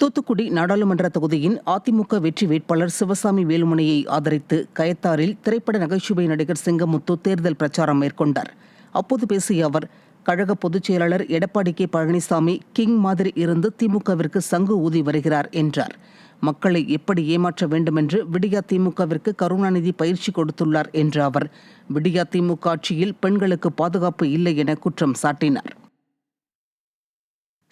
தூத்துக்குடி நாடாளுமன்ற தொகுதியின் அதிமுக வெற்றி வேட்பாளர் சிவசாமி வேலுமணியை ஆதரித்து கயத்தாரில் திரைப்பட நகைச்சுவை நடிகர் சிங்கமுத்து தேர்தல் பிரச்சாரம் மேற்கொண்டார். அப்போது பேசிய அவர் கழக பொதுச் செயலாளர் எடப்பாடி கே பழனிசாமி கிங் மாதிரி இருந்து திமுகவிற்கு சங்கு ஊதி வருகிறார் என்றார். மக்களை எப்படி ஏமாற்ற வேண்டுமென்று விடியா திமுகவிற்கு கருணாநிதி பயிற்சி கொடுத்துள்ளார் என்ற அவர் விடியா திமுக ஆட்சியில் பெண்களுக்கு பாதுகாப்பு இல்லை என குற்றம் சாட்டினார்.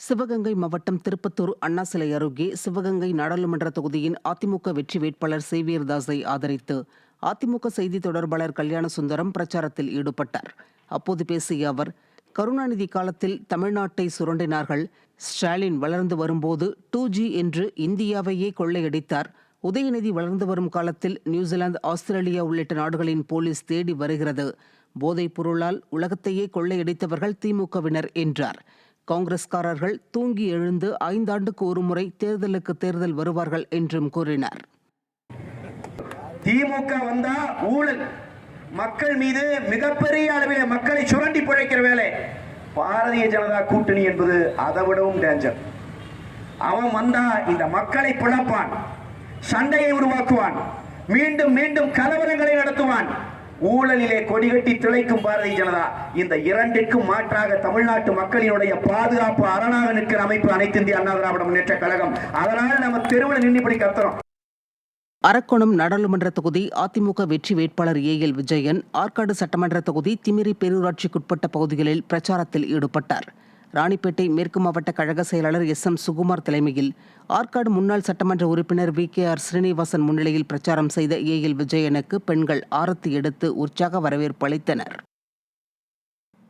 சிவகங்கை மாவட்டம் திருப்பத்தூர் அண்ணா சிலை அருகே சிவகங்கை நாடாளுமன்ற தொகுதியின் அதிமுக வெற்றி வேட்பாளர் சேவியர்தாஸை ஆதரித்து அதிமுக செய்தி தொடர்பாளர் கல்யாண சுந்தரம் பிரச்சாரத்தில் ஈடுபட்டார். அப்போது பேசிய அவர் கருணாநிதி காலத்தில் தமிழ்நாட்டை சுரண்டினார்கள். ஸ்டாலின் வளர்ந்து வரும்போது டூ ஜி என்று இந்தியாவையே கொள்ளையடித்தார். உதயநிதி வளர்ந்து வரும் காலத்தில் நியூசிலாந்து ஆஸ்திரேலியா உள்ளிட்ட நாடுகளின் போலீஸ் தேடி வருகிறது. போதைப் பொருளால் உலகத்தையே கொள்ளையடித்தவர்கள் திமுகவினர் என்றார். காங்கிரஸ்காரர்கள் தூங்கி எழுந்து ஐந்தாண்டுக்கு ஒருமுறை தேர்தலுக்கு தேர்தல் வருவார்கள் என்றும் கூறினார். திமுக வந்தா ஊழல். மக்கள் மீது மிகப்பெரிய அளவில் மக்களை சுரண்டி பிழைக்கிற வேலை. பாரதிய ஜனதா கூட்டணி என்பது அதை விடவும் டேஞ்சர் அவன் வந்தா இந்த மக்களை பிளப்பான் சண்டையை உருவாக்குவான். மீண்டும் மீண்டும் கலவரங்களை நடத்துவான். ஊழலிலே கொடிகட்டி திளைக்கும் பாரதிய ஜனதா இந்த இரண்டிற்கும் மாற்றாக தமிழ்நாட்டு மக்களினுடைய பாதுகாப்பு அரணாக நிற்கிற அமைப்பு அனைத்து இந்திய அண்ணா திராவிட முன்னேற்ற கழகம். அதனால நம்ம தெருவில் நின்று இப்படி கத்துறோம். அரக்கோணம் நாடாளுமன்ற தொகுதி அதிமுக வெற்றி வேட்பாளர் ஏ எல் விஜயன் ஆற்காடு சட்டமன்ற தொகுதி திமிரி பேரூராட்சிக்குட்பட்ட பகுதிகளில் பிரச்சாரத்தில் ஈடுபட்டார். ராணிப்பேட்டை மேற்கு மாவட்ட கழக செயலாளர் எஸ் எம் சுகுமார் தலைமையில் ஆற்காடு முன்னாள் சட்டமன்ற உறுப்பினர் வி கே ஆர் ஸ்ரீனிவாசன் முன்னிலையில் பிரச்சாரம் செய்த ஏ எல் விஜயனுக்கு பெண்கள் ஆரத்தி எடுத்து உற்சாக வரவேற்பு அளித்தனர்.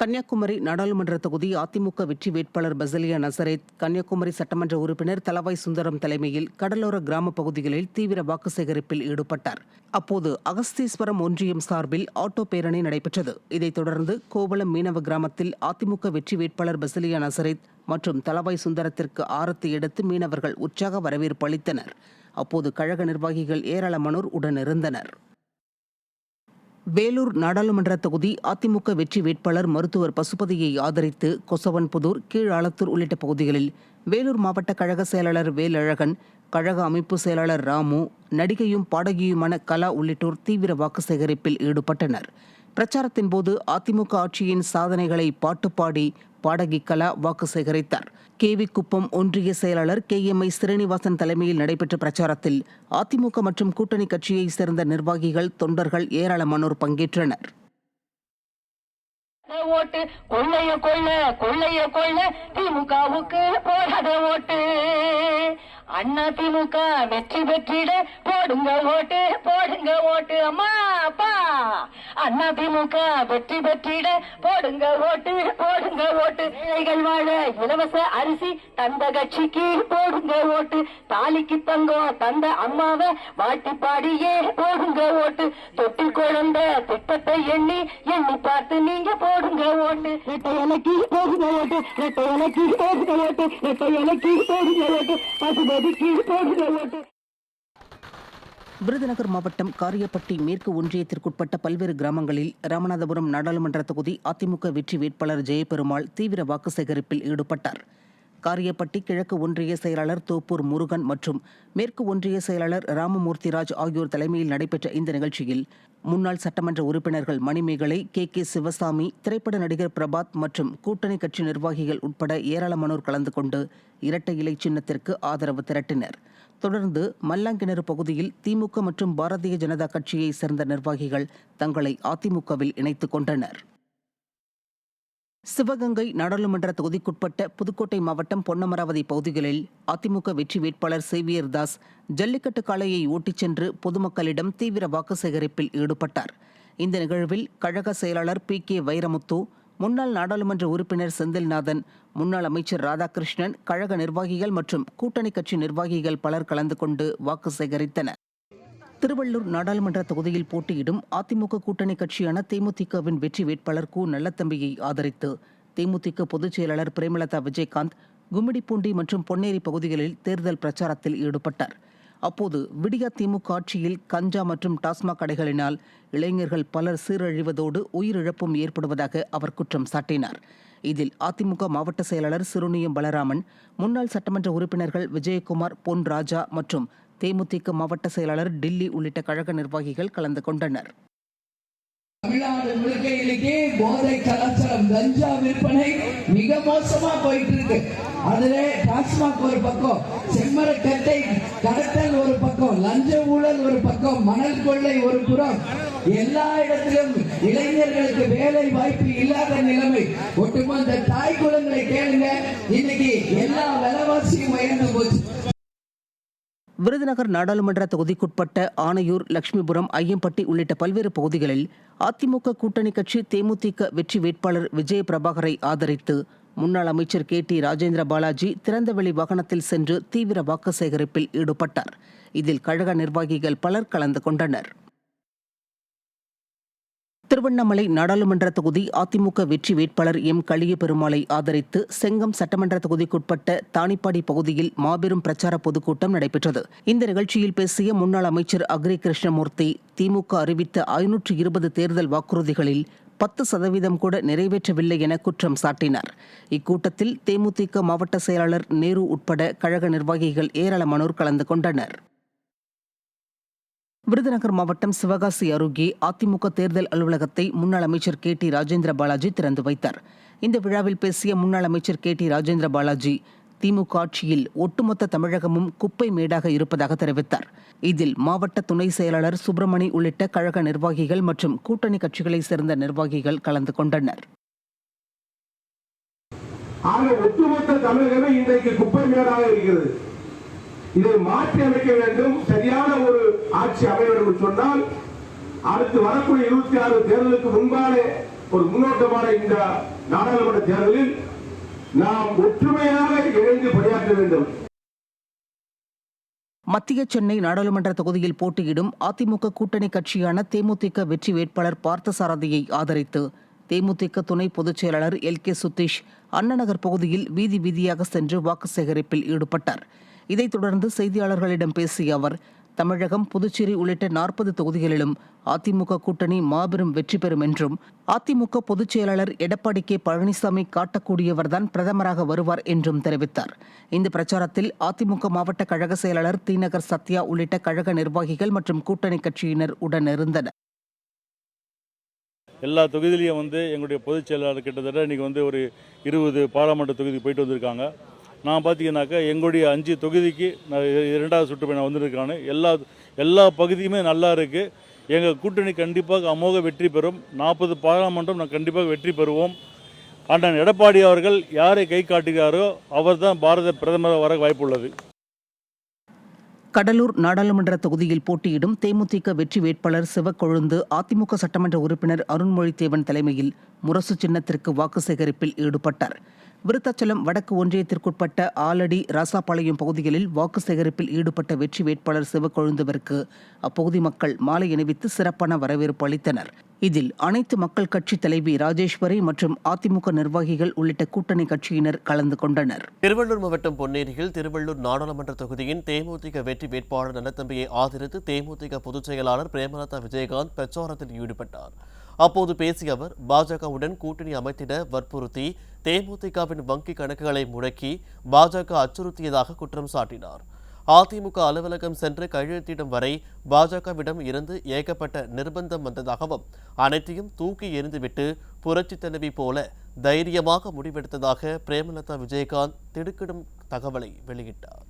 கன்னியாகுமரி நாடாளுமன்ற தொகுதி அதிமுக வெற்றி வேட்பாளர் பசலியா நசரேத் கன்னியாகுமரி சட்டமன்ற உறுப்பினர் தலவாய் சுந்தரம் தலைமையில் கடலோர கிராம பகுதிகளில் தீவிர வாக்கு சேகரிப்பில் ஈடுபட்டார். அப்போது அகஸ்தீஸ்வரம் ஒன்றியம் சார்பில் ஆட்டோ பேரணி நடைபெற்றது. இதைத் தொடர்ந்து கோவளம் மீனவ கிராமத்தில் அதிமுக வெற்றி வேட்பாளர் பசலியா நசரேத் மற்றும் தலவாய் சுந்தரத்திற்கு ஆரத்தி எடுத்து மீனவர்கள் உற்சாக வரவேற்பு அளித்தனர். அப்போது கழக நிர்வாகிகள் ஏராளமானோர் உடனிருந்தனர் வேலூர் நாடாளுமன்ற தொகுதி அதிமுக வெற்றி வேட்பாளர் மருத்துவர் பசுபதியை ஆதரித்து கொசவன்புதூர் கீழாளத்தூர் உள்ளிட்ட பகுதிகளில் வேலூர் மாவட்ட கழக செயலாளர் வேலழகன் கழக அமைப்பு செயலாளர் ராமு நடிகையும் பாடகியுமான கலா உள்ளிட்டோர் தீவிர வாக்கு சேகரிப்பில் ஈடுபட்டனர். பிரச்சாரத்தின் போது அதிமுக ஆட்சியின் சாதனைகளை பாட்டு பாடி பாடகி கலா வாக்கு சேகரித்தார். கேவி குப்பம் ஒன்றிய செயலாளர் கே எம் ஐ ஸ்ரீனிவாசன் தலைமையில் நடைபெற்ற பிரச்சாரத்தில் அதிமுக மற்றும் கூட்டணி கட்சியைச் சேர்ந்த நிர்வாகிகள் தொண்டர்கள் ஏராளமானோர் பங்கேற்றனர். ஓட்டு. கொள்ளைய கொள்ள. கொள்ளைய கொள்ள. திமுகவுக்கு போடாத ஓட்டு. அண்ணா திமுக வெற்றி பெற்றிட போடுங்க ஓட்டு போடுங்க ஓட்டு அம்மா அப்பா. அண்ணா திமுக வெற்றி பெற்றிட போடுங்க ஓட்டு போடுங்க ஓட்டு. ஏழைகள் வாழ இலவச அரிசி தந்த கட்சிக்கு போடுங்க ஓட்டு. தாலிக்கு தங்கம் தந்த அம்மாவை வாட்டி பாடியே போடுங்க ஓட்டு. தொட்டி குழந்த திட்டத்தை எண்ணி எண்ணி பார்த்து நீங்க போடுங்க ஓட்டு. ரெட்டை இலைக்கு போடுங்க ஓட்டு ரெட்டை இலைக்கு போடுங்க ஓட்டு ரெட்டை இலைக்கு போடுங்க ஓட்டு. விருதுநகர் மாவட்டம் காரியப்பட்டி மேற்கு ஒன்றியத்திற்குட்பட்ட பல்வேறு கிராமங்களில் ராமநாதபுரம் நாடாளுமன்ற தொகுதி அதிமுக வெற்றி வேட்பாளர் ஜெயபெருமாள் தீவிர வாக்கு சேகரிப்பில் ஈடுபட்டார். காரியப்பட்டி கிழக்கு ஒன்றிய செயலாளர் தோப்பூர் முருகன் மற்றும் மேற்கு ஒன்றிய செயலாளர் ராமமூர்த்திராஜ் ஆகியோர் தலைமையில் நடைபெற்ற இந்த நிகழ்ச்சியில் முன்னாள் சட்டமன்ற உறுப்பினர்கள் மணிமேகலை கே. கே. சிவசாமி திரைப்பட நடிகர் பிரபாத் மற்றும் கூட்டணி கட்சி நிர்வாகிகள் உட்பட ஏராளமானோர் கலந்து கொண்டு இரட்டை இலை சின்னத்திற்கு ஆதரவு திரட்டினர். தொடர்ந்து மல்லாங்கிணறு பகுதியில் திமுக மற்றும் பாரதிய ஜனதா கட்சியைச் சேர்ந்த நிர்வாகிகள் தங்களை அதிமுகவில் இணைத்துக் கொண்டனர். சிவகங்கை நாடாளுமன்ற தொகுதிக்குட்பட்ட புதுக்கோட்டை மாவட்டம் பொன்னமராவதி பகுதிகளில் அதிமுக வெற்றி வேட்பாளர் சேவியர் தாஸ் ஜல்லிக்கட்டு காளையை ஓட்டிச் சென்று பொதுமக்களிடம் தீவிர வாக்கு சேகரிப்பில் ஈடுபட்டார். இந்த நிகழ்வில் கழக செயலாளர் பி. கே. வைரமுத்து முன்னாள் நாடாளுமன்ற உறுப்பினர் செந்தில்நாதன் முன்னாள் அமைச்சர் ராதாகிருஷ்ணன் கழக நிர்வாகிகள் மற்றும் கூட்டணி கட்சி நிர்வாகிகள் பலர் கலந்து கொண்டு வாக்கு சேகரித்தனர். திருவள்ளூர் நாடாளுமன்ற தொகுதியில் போட்டியிடும் அதிமுக கூட்டணி கட்சியான தேமுதிகவின் வெற்றி வேட்பாளர் கு. நல்லத்தம்பியை ஆதரித்து தேமுதிக பொதுச் செயலாளர் பிரேமலதா விஜயகாந்த் கும்மிடிப்பூண்டி மற்றும் பொன்னேரி பகுதிகளில் தேர்தல் பிரச்சாரத்தில் ஈடுபட்டார். அப்போது விடியா திமுக ஆட்சியில் கஞ்சா மற்றும் டாஸ்மாக் கடைகளினால் இளைஞர்கள் பலர் சீரழிவதோடு உயிரிழப்பும் ஏற்படுவதாக அவர் குற்றம் சாட்டினார். இதில் அதிமுக மாவட்ட செயலாளர் சிறுனியம் பலராமன் முன்னாள் சட்டமன்ற உறுப்பினர்கள் விஜயகுமார் பொன் ராஜா மற்றும் தேமுதிக மாவட்ட செயலாளர் டில்லி உள்ளிட்ட கழக நிர்வாகிகள் கலந்து கொண்டனர். தமிழ்நாடு முழுக்க இன்னைக்கு போதை கலாச்சாரம் கஞ்சா விற்பனை மிக மோசமா போயிட்டு இருக்கு அதுல டாஸ்மாக் ஒரு பக்கம் செம்மரக்கட்டை கடத்தல் ஒரு பக்கம் லஞ்ச ஊழல் ஒரு பக்கம் மணல் கொள்ளை ஒரு புறம். எல்லா இடத்திலும் இளைஞர்களுக்கு வேலை வாய்ப்பு இல்லாத நிலைமை. ஒட்டுமொத்த தாய் குளங்களை கேளுங்க இன்னைக்கு எல்லா விலைவாசியும் உயர்ந்து போச்சு. விருதுநகர் நாடாளுமன்ற தொகுதிக்குட்பட்ட ஆனையூர் லட்சுமிபுரம் ஐயம்பட்டி உள்ளிட்ட பல்வேறு பகுதிகளில் அதிமுக கூட்டணி கட்சி தேமுதிக வெற்றி வேட்பாளர் விஜய பிரபாகரை ஆதரித்து முன்னாள் அமைச்சர் கே டி ராஜேந்திர பாலாஜி திறந்தவெளி வாகனத்தில் சென்று தீவிர வாக்கு சேகரிப்பில் ஈடுபட்டார். இதில் கழக நிர்வாகிகள் பலர் கலந்து கொண்டனர். திருவண்ணாமலை நாடாளுமன்ற தொகுதி அதிமுக வெற்றி வேட்பாளர் எம். களிய பெருமாளை ஆதரித்து செங்கம் சட்டமன்ற தொகுதிக்குட்பட்ட தானிப்பாடி பகுதியில் மாபெரும் பிரச்சார பொதுக்கூட்டம் நடைபெற்றது. இந்த நிகழ்ச்சியில் பேசிய முன்னாள் அமைச்சர் அக்ரி கிருஷ்ணமூர்த்தி திமுக அறிவித்த ஐநூற்று இருபது தேர்தல் வாக்குறுதிகளில் பத்து சதவீதம் கூட நிறைவேற்றவில்லை என குற்றம் சாட்டினார். இக்கூட்டத்தில் தேமுதிக மாவட்ட செயலாளர் நேரு உட்பட கழக நிர்வாகிகள் ஏராளமானோர் கலந்து கொண்டனர். விருதுநகர் மாவட்டம் சிவகாசி அருகே அதிமுக தேர்தல் அலுவலகத்தை முன்னாள் அமைச்சர் கே டி ராஜேந்திர பாலாஜி திறந்து வைத்தார். இந்த விழாவில் பேசிய முன்னாள் அமைச்சர் கே டி ராஜேந்திர பாலாஜி திமுக ஆட்சியில் ஒட்டுமொத்த தமிழகமும் குப்பை மேடாக இருப்பதாக தெரிவித்தார். இதில் மாவட்ட துணை செயலாளர் சுப்பிரமணி உள்ளிட்ட கழக நிர்வாகிகள் மற்றும் கூட்டணி கட்சிகளைச் சேர்ந்த நிர்வாகிகள் கலந்து கொண்டனர். ஆக ஒட்டுமொத்த தமிழகமே இன்றைக்கு குப்பை மேடாக இருக்கிறது. இதை மாற்றி அமைக்க வேண்டும். சரியான ஒரு ஆட்சி அமைய வேண்டும் சொன்னால் அடுத்து வரக்கூடிய இருபத்தி ஆறு தேர்தலுக்கு முன்பான ஒரு முன்னோட்டமான இந்த நாடாளுமன்ற தேர்தலில் நாம் ஒற்றுமையாக இணைந்து பணியாற்ற வேண்டும். மத்திய சென்னை நாடாளுமன்ற தொகுதியில் போட்டியிடும் அதிமுக கூட்டணி கட்சியான தேமுதிக வெற்றி வேட்பாளர் பார்த்தசாரதியை ஆதரித்து தேமுதிக துணை பொதுச் செயலாளர் எல் கே சுதீஷ் அண்ணநகர் பகுதியில் வீதி வீதியாக சென்று வாக்கு சேகரிப்பில் ஈடுபட்டார். இதைத் தொடர்ந்து செய்தியாளர்களிடம் பேசிய அவர் தமிழகம் புதுச்சேரி உள்ளிட்ட நாற்பது தொகுதிகளிலும் அதிமுக கூட்டணி மாபெரும் வெற்றி பெறும் என்றும் அதிமுக பொதுச் செயலாளர் எடப்பாடி கே. பழனிசாமி காட்டக்கூடியவர்தான் பிரதமராக வருவார் என்றும் தெரிவித்தார். இந்த பிரச்சாரத்தில் அதிமுக மாவட்ட கழக செயலாளர் தீநகர் சத்யா உள்ளிட்ட கழக நிர்வாகிகள் மற்றும் கூட்டணி கட்சியினர் உடனிருந்தனர் எல்லா தொகுதியிலையும் வந்து எங்களுடைய பொதுச் செயலாளர் கிட்டத்தட்ட இன்றைக்கி வந்து ஒரு இருபது பாராளுமன்ற தொகுதி போயிட்டு வந்திருக்காங்க. நான் பார்த்தீங்கன்னாக்கா எங்களுடைய அஞ்சு தொகுதிக்கு நான் இரண்டாவது சுற்றுப்பயணம் வந்திருக்காను எல்லா எல்லா பகுதியுமே நல்லா இருக்குது எங்கள் கூட்டணி கண்டிப்பாக அமோக வெற்றி பெறும். நாற்பது பாராளுமன்றம் நான் கண்டிப்பாக வெற்றி பெறுவோம். அண்ணன் எடப்பாடி அவர்கள் யாரை கை காட்டுகிறாரோ அவர்தான் பாரத பிரதமர் வர வாய்ப்புள்ளது கடலூர் நாடாளுமன்ற தொகுதியில் போட்டியிடும் தேமுதிக வெற்றி வேட்பாளர் சிவக்கொழுந்து அதிமுக சட்டமன்ற உறுப்பினர் அருண்மொழித்தேவன் தலைமையில் முரசு சின்னத்திற்கு வாக்கு சேகரிப்பில் ஈடுபட்டார். விருத்தாச்சலம் வடக்கு ஒன்றியத்திற்குட்பட்ட ஆலடி ராசாபாளையம் பகுதிகளில் வாக்கு சேகரிப்பில் ஈடுபட்ட வெற்றி வேட்பாளர் சிவக்கொழுந்துவிற்கு அப்பகுதி மக்கள் மாலை அணிவித்து சிறப்பான வரவேற்பு அளித்தனர். இதில் அனைத்து மக்கள் கட்சி தலைவி ராஜேஸ்வரி மற்றும் அதிமுக நிர்வாகிகள் உள்ளிட்ட கூட்டணி கட்சியினர் கலந்து கொண்டனர். திருவள்ளூர் மாவட்டம் பொன்னேரியில் திருவள்ளூர் நாடாளுமன்ற தொகுதியின் தேமுதிக வெற்றி வேட்பாளர் நலத்தம்பியை ஆதரித்து தேமுதிக பொதுச் செயலாளர் பிரேமலதா விஜயகாந்த் பிரச்சாரத்தில் ஈடுபட்டார். அப்போது பேசிய அவர் பாஜகவுடன் கூட்டணி அமைத்திட வற்புறுத்தி தேமுதிகவின் வங்கி கணக்குகளை முடக்கி பாஜக அச்சுறுத்தியதாக குற்றம் சாட்டினார். அதிமுக அலுவலகம் சென்று கையெழுத்திடும் வரை பாஜகவிடம் இருந்து ஏகப்பட்ட நிர்பந்தம் வந்ததாகவும் அனைத்தையும் தூக்கி எறிந்துவிட்டு புரட்சி தலைவி போல தைரியமாக முடிவெடுத்ததாக பிரேமலதா விஜயகாந்த் திடுக்கிடும் தகவலை வெளியிட்டார்.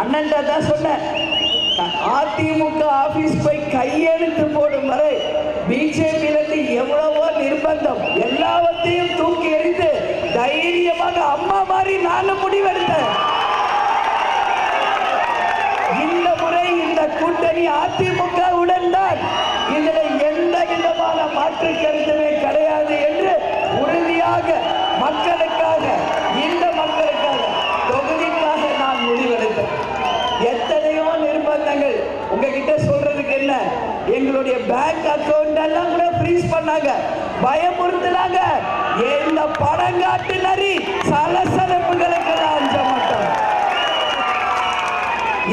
அண்ணன் தான் அதிமுக ஆபீஸ் போய் கையெழுத்து போடும் வரை பிஜேபியிலிருந்து எவ்வளவோ நிர்பந்தம் தைரியமாக அம்மா மாதிரி நானும் முடிவெடுத்தேன். இந்த முறை இந்த கூட்டணி அதிமுகவுடன் தான் இதில் எந்த விதமான மாற்று கருத்துமே கிடையாது என்று உறுதியாக மக்களுக்காக இந்த மக்களுக்காக தொகுதிக்காக நான் முடிவெடுத்தேன். எத்தனையோ நிர்பந்தங்கள். உங்ககிட்ட சொல்றதுக்கு என்ன? எங்களுடைய பேங்க் அக்கௌண்ட் எல்லாம் கூட ஃப்ரீஸ் பண்ணாங்க. பயமுறுத்துனாங்க. இந்த படங்காட்டு நரி சலசலப்புகளுக்கு அஞ்ச மாட்டோம்.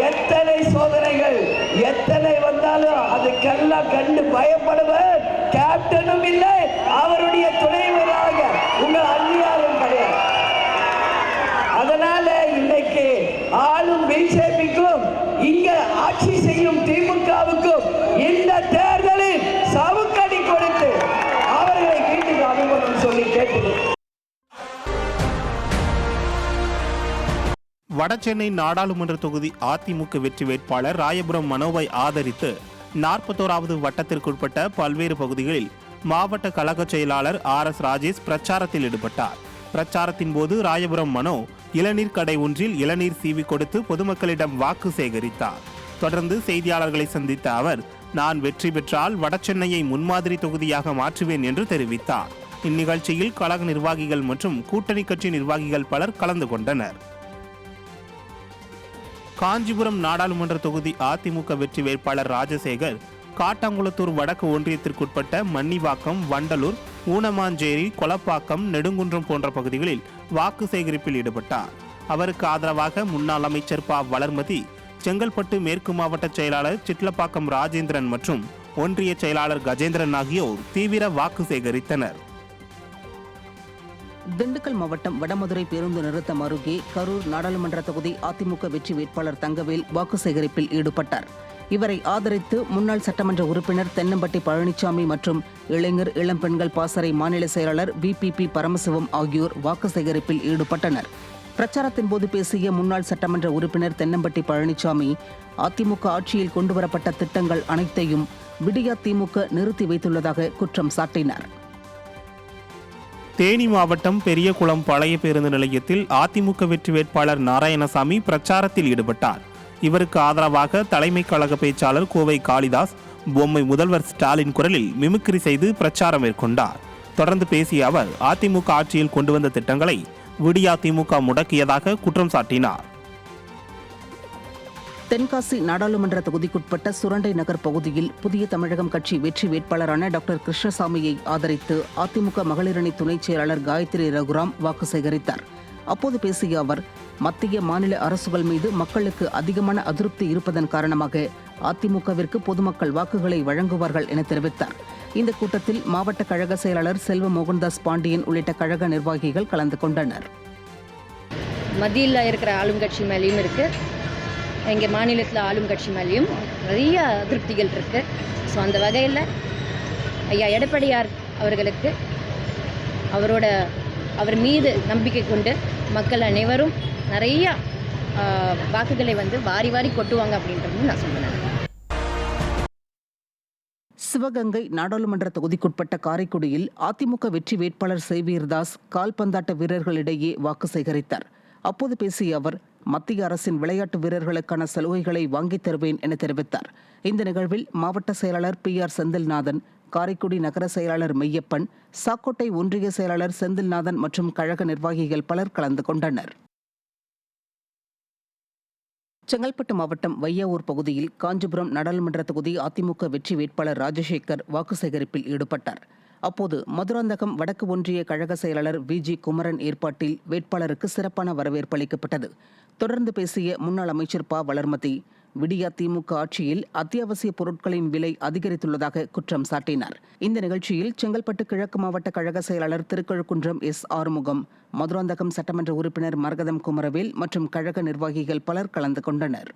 எத்தனை சோதனைகள் எத்தனை வந்தாலும் அதுக்கெல்லாம் கண்டு பயப்படுவேன் கேப்டனும் இல்லை அவருடைய துணைவராக உங்கள் அந்நியாரும் கிடையாது. அதனால இன்னைக்கு ஆளும் பிஜேபிக்கு வடசென்னை நாடாளுமன்ற தொகுதி அதிமுக வெற்றி வேட்பாளர் ராயபுரம் மனோவை ஆதரித்து நாற்பத்தோராவது வட்டத்திற்குட்பட்ட பல்வேறு பகுதிகளில் மாவட்ட கழக செயலாளர் ஆர் எஸ் ராஜேஷ் பிரச்சாரத்தில் ஈடுபட்டார். பிரச்சாரத்தின் போது ராயபுரம் மனோ இளநீர் கடை ஒன்றில் இளநீர் சீவி கொடுத்து பொதுமக்களிடம் வாக்கு சேகரித்தார். தொடர்ந்து செய்தியாளர்களை சந்தித்த அவர் நான் வெற்றி பெற்றால் வடசென்னையை முன்மாதிரி தொகுதியாக மாற்றுவேன் என்று தெரிவித்தார். இந்நிகழ்ச்சியில் கழக நிர்வாகிகள் மற்றும் கூட்டணி கட்சி நிர்வாகிகள் பலர் கலந்து கொண்டனர். காஞ்சிபுரம் நாடாளுமன்ற தொகுதி அதிமுக வெற்றி வேட்பாளர் ராஜசேகர் காட்டாங்குளத்தூர் வடக்கு ஒன்றியத்திற்குட்பட்ட மன்னிவாக்கம் வண்டலூர் ஊனமாஞ்சேரி கொலப்பாக்கம் நெடுங்குன்றம் போன்ற பகுதிகளில் வாக்கு சேகரிப்பில் ஈடுபட்டார். அவருக்கு ஆதரவாக முன்னாள் அமைச்சர் ப. வளர்மதி செங்கல்பட்டு மேற்கு மாவட்ட செயலாளர் சிட்லப்பாக்கம் ராஜேந்திரன் மற்றும் ஒன்றிய செயலாளர் கஜேந்திரன் ஆகியோர் தீவிர வாக்கு சேகரித்தனர். திண்டுக்கல் மாவட்டம் வடமதுரை பேருந்து நிறுத்தம் அருகே கரூர் நாடாளுமன்ற தொகுதி அதிமுக வெற்றி வேட்பாளர் தங்கவேல் வாக்கு சேகரிப்பில் ஈடுபட்டார். இவரை ஆதரித்து முன்னாள் சட்டமன்ற உறுப்பினர் தென்னம்பட்டி பழனிசாமி மற்றும் இளைஞர் இளம்பெண்கள் பாசறை மாநில செயலாளர் விபிபி பரமசிவம் ஆகியோர் வாக்கு சேகரிப்பில் ஈடுபட்டனர். பிரச்சாரத்தின் போது பேசிய முன்னாள் சட்டமன்ற உறுப்பினர் தென்னம்பட்டி பழனிசாமி அதிமுக ஆட்சியில் கொண்டுவரப்பட்ட திட்டங்கள் அனைத்தையும் விடியா திமுக நிறுத்தி வைத்துள்ளதாக குற்றம் சாட்டினார். தேனி மாவட்டம் பெரியகுளம் பழைய பேருந்து நிலையத்தில் அதிமுக வெற்றி வேட்பாளர் நாராயணசாமி பிரச்சாரத்தில் ஈடுபட்டார். இவருக்கு ஆதரவாக தலைமை கழக பேச்சாளர் கோவை காளிதாஸ் பொம்மை முதல்வர் ஸ்டாலின் குரலில் மிமிக்ரி செய்து பிரச்சாரம் மேற்கொண்டார். தொடர்ந்து பேசிய அவர் அதிமுக ஆட்சியில் கொண்டு வந்த திட்டங்களை விடியா திமுக முடக்கியதாக குற்றம் சாட்டினார். தென்காசி நாடாளுமன்ற தொகுதிக்குட்பட்ட சுரண்டை நகர் பகுதியில் புதிய தமிழகம் கட்சி வெற்றி வேட்பாளரான டாக்டர் கிருஷ்ணசாமியை ஆதரித்து அதிமுக மகளிரணி துணைச் செயலாளர் காயத்ரி ரகுராம் வாக்கு சேகரித்தார். அப்போது பேசிய அவர் மத்திய மாநில அரசுகள் மீது மக்களுக்கு அதிகமான அதிருப்தி இருப்பதன் காரணமாக அதிமுகவிற்கு பொதுமக்கள் வாக்குகளை வழங்குவார்கள் என தெரிவித்தார். இந்த கூட்டத்தில் மாவட்ட கழக செயலாளர் செல்வ மோகன்தாஸ் பாண்டியன் உள்ளிட்ட கழக நிர்வாகிகள் கலந்து கொண்டனர். மத்தியில் இருக்கிற ஆளும் கட்சி மேலேயும் இருக்குது எங்கள் மாநிலத்தில் ஆளும் கட்சி மேலேயும் நிறைய அதிருப்திகள் இருக்குது ஸோ அந்த வகையில் ஐயா எடப்பாடியார் அவர்களுக்கு அவரோட அவர் மீது நம்பிக்கை கொண்டு மக்கள் அனைவரும் நிறைய வாக்குகளை வந்து வாரி வாரி கொட்டுவாங்க அப்படின்றது நான் சொல்லுவேன். சிவகங்கை நாடாளுமன்ற தொகுதிக்குட்பட்ட காரைக்குடியில் அதிமுக வெற்றி வேட்பாளர் சேவீர்தாஸ் கால்பந்தாட்ட வீரர்களிடையே வாக்கு சேகரித்தார். அப்போது பேசிய அவர் மத்திய அரசின் விளையாட்டு வீரர்களுக்கான சலுகைகளை வாங்கித் தருவேன் என தெரிவித்தார். இந்த நிகழ்வில் மாவட்ட செயலாளர் பி ஆர் செந்தில்நாதன் காரைக்குடி நகர செயலாளர் மெய்யப்பன் சாக்கோட்டை ஒன்றிய செயலாளர் செந்தில்நாதன் மற்றும் கழக நிர்வாகிகள் பலர் கலந்து கொண்டனர். செங்கல்பட்டு மாவட்டம் வையாவூர் பகுதியில் காஞ்சிபுரம் நாடாளுமன்ற தொகுதி அதிமுக வெற்றி வேட்பாளர் ராஜசேகர் வாக்கு சேகரிப்பில் ஈடுபட்டார். அப்போது மதுராந்தகம் வடக்கு ஒன்றிய கழக செயலாளர் வி. ஜி. குமரன் ஏற்பாட்டில் வேட்பாளருக்கு சிறப்பான வரவேற்பு அளிக்கப்பட்டது. தொடர்ந்து பேசிய முன்னாள் அமைச்சர் ப. வளர்மதி விடியா திமுக ஆட்சியில் அத்தியாவசிய பொருட்களின் விலை அதிகரித்துள்ளதாக குற்றம் சாட்டினார். இந்த நிகழ்ச்சியில் செங்கல்பட்டு கிழக்கு மாவட்ட கழக செயலாளர் திருக்கழுக்குன்றம் எஸ். ஆறுமுகம் மதுராந்தகம் சட்டமன்ற உறுப்பினர் மரகதம் குமரவேல் மற்றும் கழக நிர்வாகிகள் பலர் கலந்து கொண்டனர்.